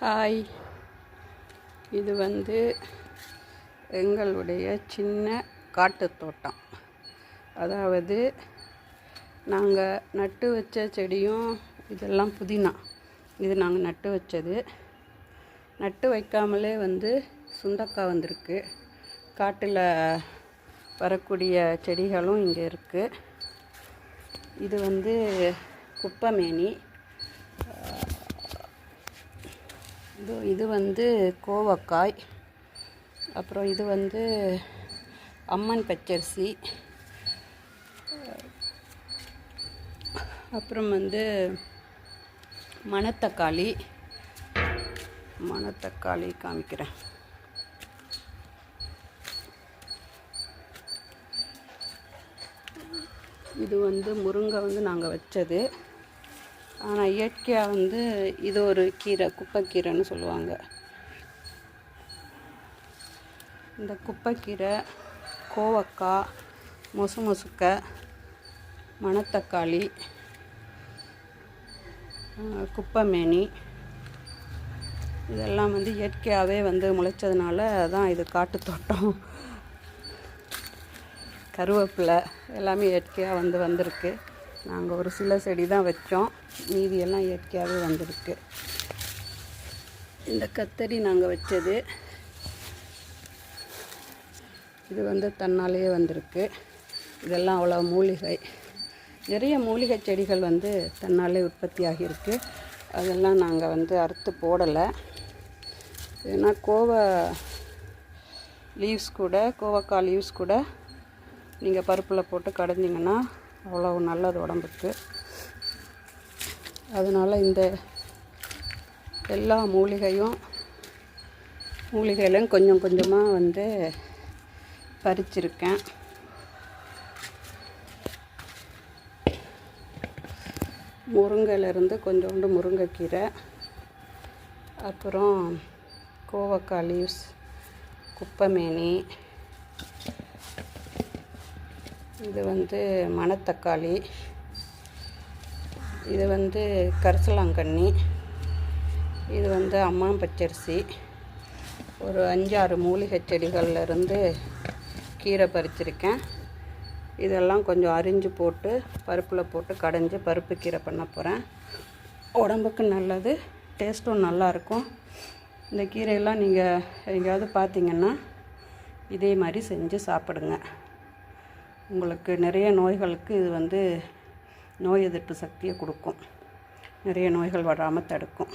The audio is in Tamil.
ஹாய். இது வந்து எங்களுடைய சின்ன காட்டுத் தோட்டம். அதாவது நாங்கள் நட்டு வச்ச செடியும் இதெல்லாம் புதினா. இது நாங்கள் நட்டு வச்சது. நட்டு வைக்காமலே வந்து சுண்டக்காய் வந்திருக்கு. காட்டில் வரக்கூடிய செடிகளும் இங்கே இருக்குது இது வந்து குப்பைமேனி. இது இது வந்து கோவக்காய். அப்புறம் இது வந்து அம்மன் பச்சரிசி. அப்புறம் வந்து மணத்தக்காளி. மணத்தக்காளி காமிக்கிறேன். இது வந்து முருங்கை வந்து நாங்கள் வச்சது. ஆனால் இயற்கையாக வந்து இது ஒரு கீரை குப்பைக்கீரைன்னு சொல்லுவாங்க. இந்த குப்பைக்கீரை கோவக்காய் மொசு மொசுக்கை மணத்தக்காளி குப்பைமேனி இதெல்லாம் வந்து இயற்கையாகவே வந்து முளைச்சதுனால தான் இது காட்டு தோட்டம். கருவேப்பிலை எல்லாமே இயற்கையாக வந்து வந்திருக்கு. நாங்கள் ஒரு சில செடி தான் வச்சோம். மீதியெல்லாம் இயற்கையாகவே வந்திருக்கு. இந்த கத்தரி நாங்கள் வச்சது. இது வந்து தன்னாலேயே வந்திருக்கு. இதெல்லாம் அவ்வளோ மூலிகை. நிறைய மூலிகை செடிகள் வந்து தன்னாலே உற்பத்தி ஆகியிருக்கு அதெல்லாம் நாங்கள் வந்து அறுத்து போடலை. ஏன்னா கோவை லீவ்ஸ் கூட கோவக்காய் லீவ்ஸ் கூட நீங்கள் பருப்பில் போட்டு கடைஞ்சிங்கன்னா அவ்வளோ நல்லது உடம்புக்கு. அதனால் இந்த எல்லா மூலிகையும் மூலிகையிலும் கொஞ்சம் கொஞ்சமாக வந்து பறிச்சிருக்கேன். முருங்கையிலேருந்து கொஞ்சோண்டு முருங்கைக்கீரை அப்புறம் கோவக்காய் லீவ்ஸ் குப்பைமேனி இது வந்து மணத்தக்காளி. இது வந்து கரிசலாங்கண்ணி. இது வந்து அம்மா பச்சரிசி. ஒரு அஞ்சாறு மூலிகை செடிகள்லேருந்து கீரை பறிச்சிருக்கேன். இதெல்லாம் கொஞ்சம் அரிஞ்சு போட்டு பருப்பில் போட்டு கடைஞ்சி பருப்பு கீரை பண்ண போகிறேன் உடம்புக்கு நல்லது டேஸ்ட்டும் நல்லாயிருக்கும். இந்த கீரையெல்லாம் நீங்கள் எங்கேயாவது பார்த்தீங்கன்னா இதே மாதிரி செஞ்சு சாப்பிடுங்க. உங்களுக்கு நிறைய நோய்களுக்கு இது வந்து நோய் எதிர்ப்பு சக்தியை கொடுக்கும். நிறைய நோய்கள் வராமல் தடுக்கும்.